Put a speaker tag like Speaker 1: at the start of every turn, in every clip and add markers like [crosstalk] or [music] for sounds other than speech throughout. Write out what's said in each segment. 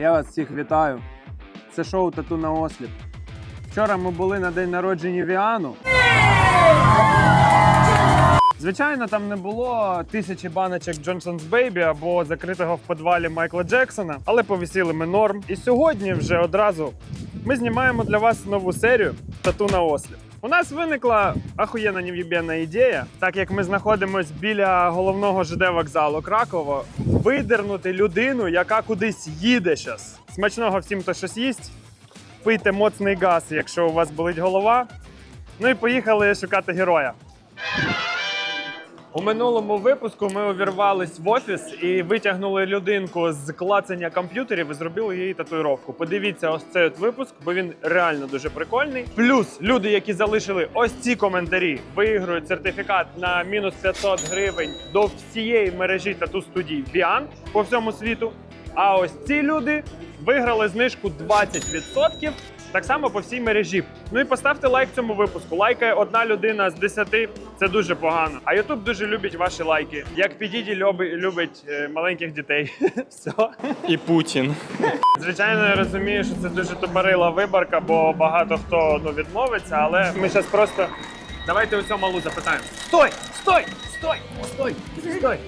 Speaker 1: Я вас всіх вітаю. Це шоу Тату на осліп. Вчора ми були на день народження Віану. Звичайно, там не було тисячі баночок Johnson's Baby або закритого в підвалі Майкла Джексона, але повісіли ми норм. І сьогодні вже одразу ми знімаємо для вас нову серію Тату на осліп. У нас виникла ахуєна нев'єбєнна ідея, так як ми знаходимося біля головного ЖД вокзалу Кракова, видернути людину, яка кудись їде зараз. Смачного всім, хто щось їсть. Пийте моцний газ, якщо у вас болить голова. Ну і поїхали шукати героя. У минулому випуску ми увірвались в офіс і витягнули людинку з клацання комп'ютерів і зробили їй татуїровку. Подивіться ось цей от випуск, бо він реально дуже прикольний. Плюс люди, які залишили ось ці коментарі, виграють сертифікат на мінус 500 гривень до всієї мережі тату студій Біан по всьому світу. А ось ці люди виграли знижку 20%. Так само по всій мережі. Ну і поставте лайк цьому випуску. Лайкає одна людина з 10, це дуже погано. А Ютуб дуже любить ваші лайки. Як підіді люби- любить е, маленьких дітей. [laughs] Все.
Speaker 2: І Путін.
Speaker 1: Звичайно, я розумію, що це дуже тупорила виборка, бо багато хто ну, відмовиться, але ми зараз просто. Давайте оцю малу запитаємо. Стой! Стой! Стой! Стой! Стой!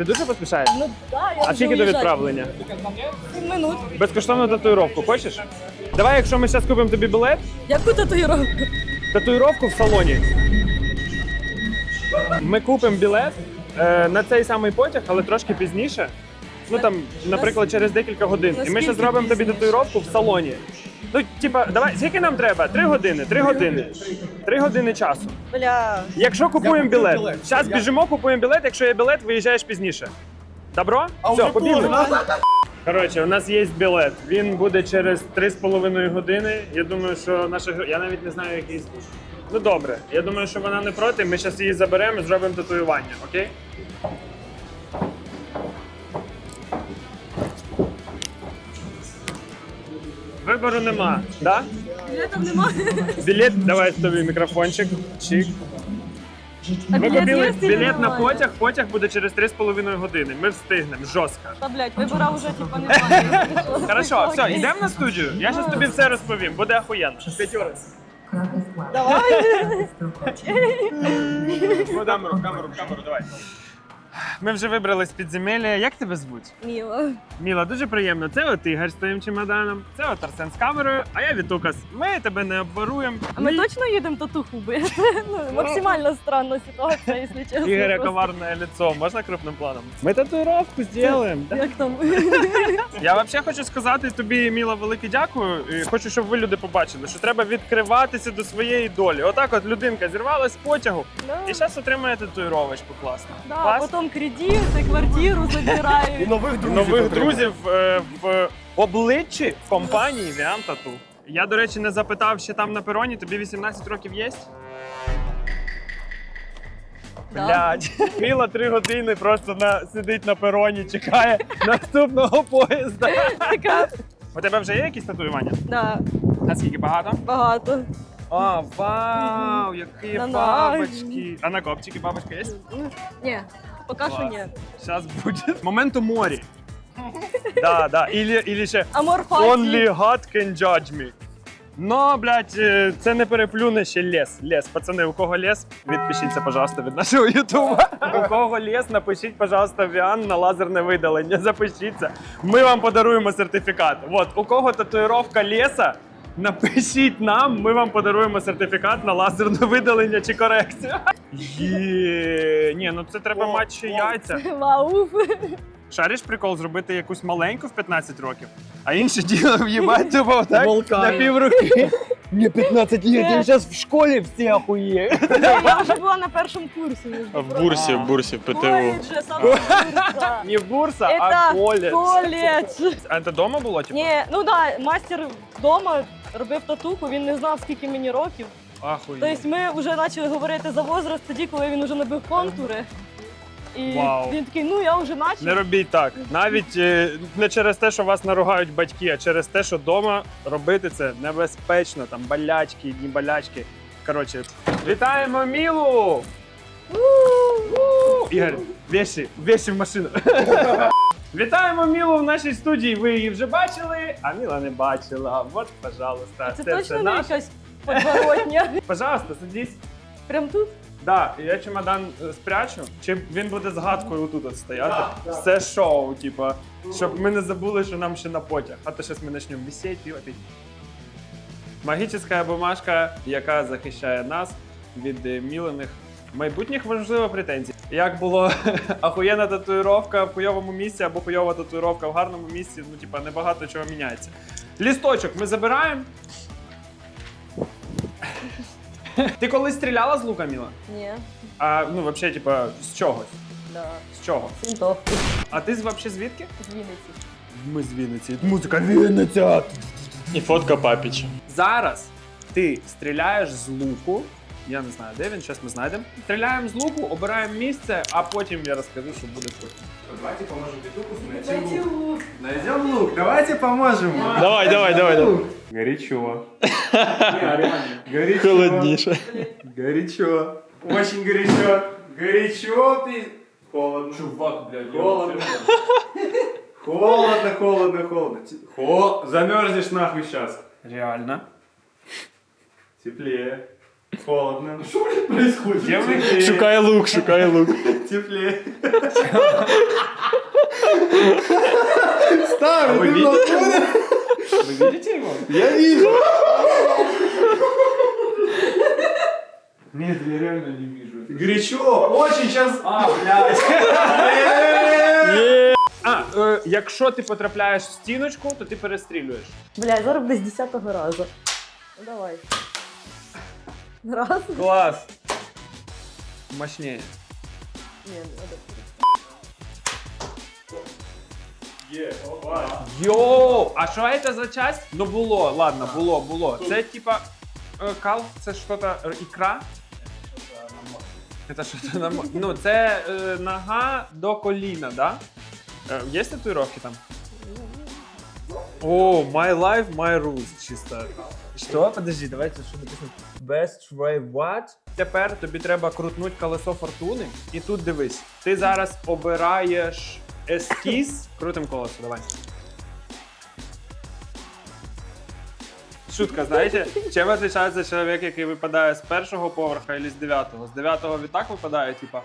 Speaker 1: Ти дуже поспішаєш?
Speaker 3: Ну да, я
Speaker 1: А
Speaker 3: вже
Speaker 1: скільки до
Speaker 3: уїжджаю.
Speaker 1: відправлення?
Speaker 3: Сім минут.
Speaker 1: Безкоштовну татуїровку хочеш? Давай, якщо ми зараз купимо тобі білет,
Speaker 3: Яку татуїровку?
Speaker 1: татуїровку в салоні. Ми купимо білет е, на цей самий потяг, але трошки пізніше. Ну там, наприклад, через декілька годин. І ми ще
Speaker 3: Наскільки
Speaker 1: зробимо тобі
Speaker 3: пізніше?
Speaker 1: татуїровку в салоні. Ну, типа, давай, скільки нам треба? Три години, три години. Три години часу.
Speaker 3: Бля.
Speaker 1: Якщо купуємо білет, зараз біжимо, купуємо білет. Якщо є білет, виїжджаєш пізніше. Добро? Все, побігли. Коротше, у нас є білет. Він буде через 3,5 години. Я думаю, що наша я навіть не знаю, який. Ну добре. Я думаю, що вона не проти. Ми зараз її заберемо і зробимо татуювання, окей? Вибору нема, да?
Speaker 3: Я там немає.
Speaker 1: Білет, давай тобі мікрофончик. Чик.
Speaker 3: А
Speaker 1: Ми
Speaker 3: білет
Speaker 1: купили
Speaker 3: є, чи
Speaker 1: білет на
Speaker 3: немає?
Speaker 1: потяг. Потяг буде через 3,5 години. Ми встигнемо жорстко.
Speaker 3: Та блядь, вибора вже типа немає.
Speaker 1: Хорошо, все, йдемо на студію. Я зараз тобі все розповім. Буде охуєнно. П'ятьорець.
Speaker 3: Давай.
Speaker 1: Ну, камеру, камеру, камеру, давай. Ми вже вибрали з підземелля. Як тебе звуть?
Speaker 3: Міло.
Speaker 1: Міла, дуже приємно. Це от Ігор з твоїм чемоданом, це от Арсен з камерою, а я Вітукас. Ми тебе не обворуємо.
Speaker 3: А ми
Speaker 1: Мій-
Speaker 3: точно їдемо татуху бити? [laughs] Ну, максимально странна ситуація, якщо [laughs] чесно.
Speaker 1: Ігоря
Speaker 3: просто.
Speaker 1: коварне лицо. Можна крупним планом? Ми татуїровку зробимо.
Speaker 3: Як там? [laughs]
Speaker 1: Я взагалі хочу сказати тобі, Міла, велике дякую. І хочу, щоб ви люди побачили, що треба відкриватися до своєї долі. Отак, от людинка зірвалась з потягу
Speaker 3: Да.
Speaker 1: і зараз отримує татуїровочку. Класно.
Speaker 3: Да,
Speaker 1: Клас?
Speaker 3: Потім кредити, квартиру забирають.
Speaker 2: нових
Speaker 1: Нових друзів е, в обличчі компанії Віан Тату. Я, до речі, не запитав ще там на пероні. Тобі 18 років є?
Speaker 3: Да.
Speaker 1: Блядь. Міла три години просто на, сидить на пероні, чекає наступного поїзда.
Speaker 3: Така,
Speaker 1: У тебе вже є якісь татуювання?
Speaker 3: да,
Speaker 1: Наскільки багато?
Speaker 3: багато.
Speaker 1: А, вау, які
Speaker 3: На
Speaker 1: бабочки. А на копчики бабочка є?
Speaker 3: Ні, поки що ні.
Speaker 1: Зараз буде. [laughs] Момент у морі. [laughs] Да, да. Ілі, ілі ще
Speaker 3: Амор
Speaker 1: Only God can judge me. Ну, блядь, е, це не переплюне ще лес. Лес. Пацани, у кого лес, відпишіться, пожалуйста, від нашого ютуба. [laughs] У кого лес, напишіть, пожалуйста, Віан на лазерне видалення. Запишіться. Ми вам подаруємо сертифікат. От, у кого татуїровка леса, напишіть нам, ми вам подаруємо сертифікат на лазерне видалення чи корекцію. Є. Ні, ну це треба мати ще яйця. [laughs]
Speaker 3: Вау.
Speaker 1: Шариш прикол зробити якусь маленьку в 15 років, а інше діло в'їбать тупо так на півруки.
Speaker 2: Мне 15 лет, я сейчас в школе все охуеют.
Speaker 3: Я вже була на першому курсі. між
Speaker 2: В
Speaker 3: прочим.
Speaker 2: бурсі, в бурсі, в ПТУ.
Speaker 3: Коледж, саме бурса.
Speaker 1: Не бурса, а
Speaker 3: Это
Speaker 1: коледж.
Speaker 3: коледж.
Speaker 1: А це вдома було? Типу?
Speaker 3: Ні, ну да, мастер вдома робив татуху, він не знав, скільки мені років.
Speaker 1: Ахуєть.
Speaker 3: Тобто ми вже почали говорити за возраст тоді, коли він вже набив контури. І
Speaker 1: Вау.
Speaker 3: він такий, ну я вже
Speaker 1: Не робіть так. Навіть е, не через те, що вас наругають батьки, а через те, що вдома робити це небезпечно. Там болячки, дні болячки. Коротше, вітаємо Мілу! Ігор, вещи, вещи в машину. [laughs] Вітаємо Мілу в нашій студії. Ви її вже бачили, а Міла не бачила. От, пожалуйста,
Speaker 3: Це точно не якась подворотня. [laughs]
Speaker 1: Пожалуйста, садись.
Speaker 3: Прям тут?
Speaker 1: Да, я чемодан е, спрячу, чи він буде згадкою отут от стояти. Все шоу, типа, щоб ми не забули, що нам ще на потяг. А то зараз ми почнемо висіти, пиво пити. Магічна бумажка, яка захищає нас від е, мілених майбутніх важливих претензій. Як було [laughs] ахуєнна татуїровка в хуйовому місці або хуйова татуїровка в гарному місці, ну типа небагато чого міняється. Лісточок ми забираємо. [laughs] Ти колись стріляла з лука, Міла?
Speaker 3: Ні.
Speaker 1: А ну, взагалі, типа, з чогось.
Speaker 3: Да.
Speaker 1: З чого?
Speaker 3: Вінтовки.
Speaker 1: А ти взагалі звідки?
Speaker 3: З Вінниці.
Speaker 1: Ми з Вінниці. Музика Вінниця.
Speaker 2: І фотка папіча.
Speaker 1: Зараз ти стріляєш з луку. Я не знаю, де він, зараз ми знайдемо. Стріляємо з луку, обираємо місце, а потім я розкажу, що буде потім.
Speaker 4: Давайте поможем Петуху найти лук. Найдем лук, давайте поможем.
Speaker 2: Давай, давай, давай. давай.
Speaker 4: Горячо. [laughs] Горячо.
Speaker 2: Холодніше.
Speaker 4: Горячо. Очень горячо. Горячо, пи... Холодно.
Speaker 1: Чувак, блядь,
Speaker 4: Холодно. [laughs] Холодно, холодно, холодно. Те- Хо... Замерзнешь нахуй сейчас.
Speaker 1: Реально.
Speaker 4: Теплее. Холодно. Что, блядь, происходит?
Speaker 1: Теплее.
Speaker 2: Шукай лук, шукай лук.
Speaker 4: Теплее. Старый,
Speaker 1: вы
Speaker 4: ты
Speaker 1: видите?
Speaker 4: блокнот?
Speaker 1: Ви бачите його?
Speaker 4: Я вижу. Нет, я реально не вижу. Горячо, очень сейчас.
Speaker 1: А, блядь.
Speaker 2: Є.
Speaker 1: А, е, якщо ти потрапляєш в стіночку, то ти перестрілюєш.
Speaker 3: Бля, зараз без десятого разу. Ну давай. Раз.
Speaker 1: Клас. Мощніше.
Speaker 3: Ні.
Speaker 1: Йоу! А що це за часть? Ну було, ладно, було, було. Це типа е, кал, це що-то е, ікра? Це що-то на мо- Ну, це е, нога до коліна, да? Е, є татуїровки там? О, my life, my rules, чисто. Що? Подожди, давайте що написано. Best try what? Тепер тобі треба крутнути колесо фортуни. І тут дивись, ти зараз обираєш ескіз. [laughs] Крутим колесо, давай. Шутка, знаєте, чим відрізняється чоловік, який випадає з першого поверха або з дев'ятого? З дев'ятого відтак випадає, типа.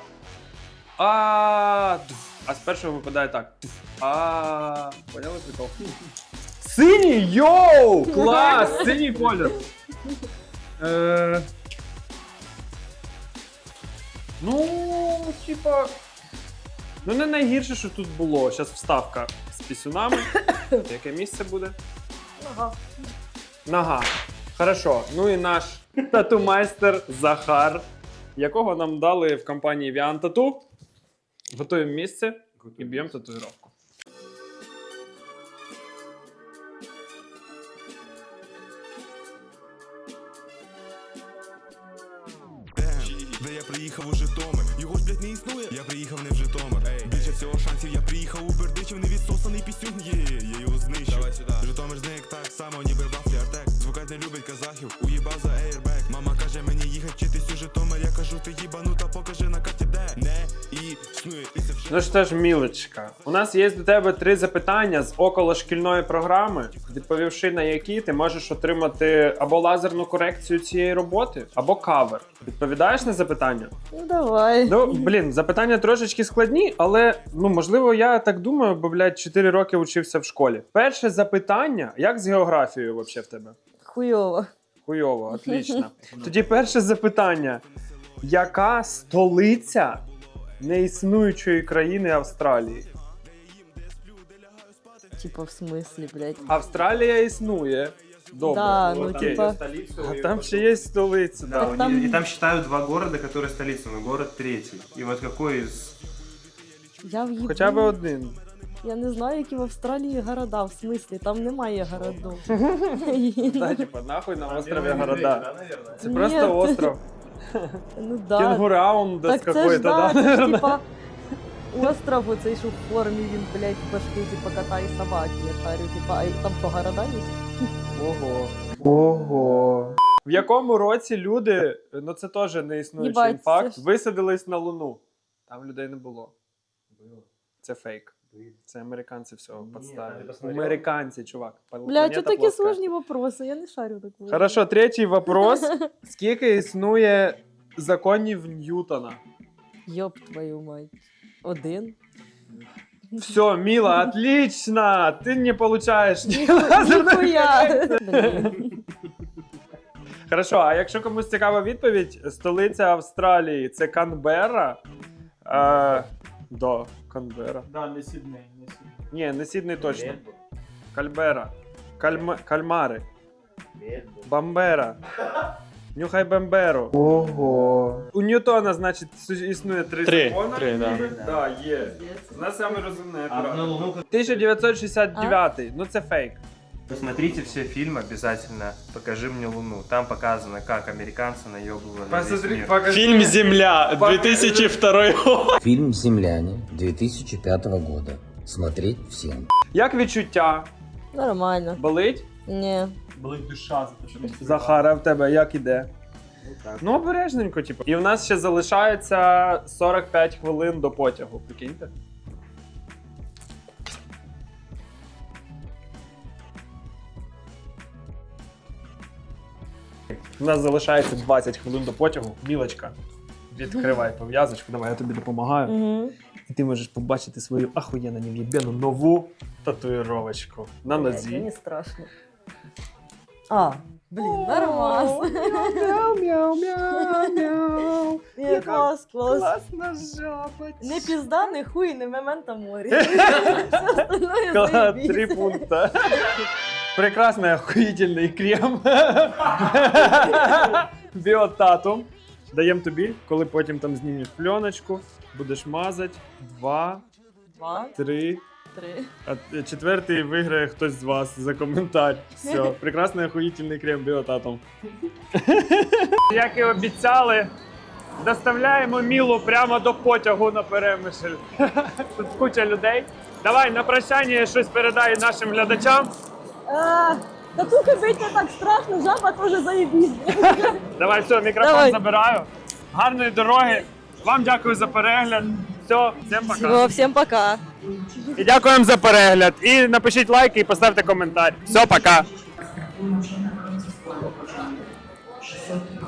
Speaker 1: А, а з першого випадає так. А, поняли прикол? Синій! Йоу! Клас! Синій колір. Е, Ну, типа. Ну, не найгірше, що тут було. Зараз вставка з пісюнами. [coughs] Яке місце буде?
Speaker 3: Ага.
Speaker 1: Нога. Хорошо. Ну і наш тату-майстер Захар, якого нам дали в компанії Vian Tattoo. Готуємо місце і б'ємо татуїровку.
Speaker 5: Приїхав у Житомир, його ж блять не існує. Я приїхав не в Житомир. Більше всього шансів я приїхав у Бердичів, не відсосаний пісюн. Є, я його знищу. Давай сюди. Житомир зник так само, ніби вафлі артек. Звукать не любить казахів, уїбав за ейрбек. Мама каже мені їхать вчитись у Житомир. Я кажу, ти їбанута, покажи на карті, де
Speaker 1: Ну що ж, мілочка, у нас є до тебе три запитання з околошкільної програми, відповівши на які ти можеш отримати або лазерну корекцію цієї роботи, або кавер. Відповідаєш на запитання?
Speaker 3: Ну давай.
Speaker 1: Ну, блін, запитання трошечки складні, але ну можливо, я так думаю, бо блядь, 4 роки учився в школі. Перше запитання: як з географією вообще в тебе?
Speaker 3: Хуйово.
Speaker 1: Хуйово, отлично. Тоді перше запитання: яка столиця неіснуючої країни Австралії?
Speaker 3: Типа в смислі, блядь.
Speaker 1: Австралія існує. Добре.
Speaker 3: Да, ну,
Speaker 1: окей.
Speaker 3: типа-
Speaker 1: А там ще є столиця.
Speaker 4: Да, у
Speaker 3: там-
Speaker 4: и там считают два города, которые столица, но город третий. И вот какой из...
Speaker 3: Я в їбу.
Speaker 1: Хоча б один.
Speaker 3: Я не знаю, які в Австралії города, в смислі, там немає городу. [laughs]
Speaker 1: Да, [laughs] типа, нахуй на острові города. Це
Speaker 3: Ні,
Speaker 1: просто
Speaker 3: ти-
Speaker 1: остров.
Speaker 3: Ну [laughs] да. Так ж
Speaker 1: какой-то,
Speaker 3: да,
Speaker 1: да?
Speaker 3: це ж типа [laughs] остров оцей, що в формі він, блядь, башки, типа кота і собаки, я шарю, типа, а там що, города є?
Speaker 1: Ого. Ого. В якому році люди, ну це теж не існуючий
Speaker 3: Їбать,
Speaker 1: факт,
Speaker 3: ж-
Speaker 1: висадились на Луну. Там людей не було. Це фейк. Це американці все
Speaker 4: посмотрел?
Speaker 1: Американці, чувак.
Speaker 3: Блядь, тут такі
Speaker 1: плоска.
Speaker 3: сложні вопроси, я не шарю такого.
Speaker 1: Хорошо, третій вопрос. [laughs] Скільки існує законів Ньютона?
Speaker 3: Йоп твою мать. Один.
Speaker 1: Все, Мила, отлично! Ты не получаешь ни лазерного Хорошо, а якщо комусь цікава відповідь, столиця Австралії це Канберра. Е, да, Канберра.
Speaker 4: Да, не Сідней, не Сідней.
Speaker 1: Ні, не Сідний точно. Кальбера. Кальм... Кальмари. Бамбера. Нюхай Бамберу. Ого. У Ньютона, значить, су- існує три,
Speaker 4: Три,
Speaker 1: закони.
Speaker 4: три, да.
Speaker 1: Да, є. У нас саме розумне.
Speaker 4: А на
Speaker 1: оператор.
Speaker 4: Луну
Speaker 1: 1969. Ну це фейк.
Speaker 6: Посмотрите все фильмы обязательно «Покажи мне Луну». Там показано, как американцы наебывали весь
Speaker 1: Посмотри,
Speaker 6: мир.
Speaker 1: покажи.
Speaker 4: Фильм «Земля»
Speaker 1: Покажи.
Speaker 4: 2002 год.
Speaker 7: Фильм «Земляне» 2005 года. Смотреть всем.
Speaker 1: Як відчуття?
Speaker 3: Нормально.
Speaker 1: Болить?
Speaker 3: Ні.
Speaker 4: Болить душа за те, що ми
Speaker 1: Захара, в тебе як іде? Ну, обережненько, типу. І в нас ще залишається 45 хвилин до потягу, прикиньте. У нас залишається 20 хвилин до потягу. Мілочка, відкривай пов'язочку, давай я тобі допомагаю.
Speaker 3: Угу.
Speaker 1: І ти можеш побачити свою ахуєнну нев'єбену нову татуїровочку на нозі.
Speaker 3: Мені страшно. А, блін, нормас. [laughs] Клас.
Speaker 1: Класна жаба.
Speaker 3: Не пізда, не хуй, не мемента морі. [laughs] Все остальное
Speaker 1: три пункта. [laughs] Прекрасный охуительный крем. Біотатум. Даємо тобі, коли потім там знімеш пленочку, будеш мазати. Два,
Speaker 3: Два,
Speaker 1: три.
Speaker 3: три.
Speaker 1: А четвертий виграє хтось з вас за коментар. Все, [laughs] прекрасний охуїтельний крем біотатом. [laughs] Як і обіцяли, доставляємо Мілу прямо до потягу на перемишль. [laughs] Тут куча людей. Давай на прощання щось передай нашим глядачам.
Speaker 3: Татухи бить не так страшно, жаба теж заєбісь.
Speaker 1: Давай, все, мікрофон
Speaker 3: Давай.
Speaker 1: забираю. Гарної дороги. Вам дякую за перегляд. Все, всім пока.
Speaker 3: Всього, всім пока.
Speaker 1: І дякуємо за перегляд. І напишіть лайк і поставте коментар. Все, пока.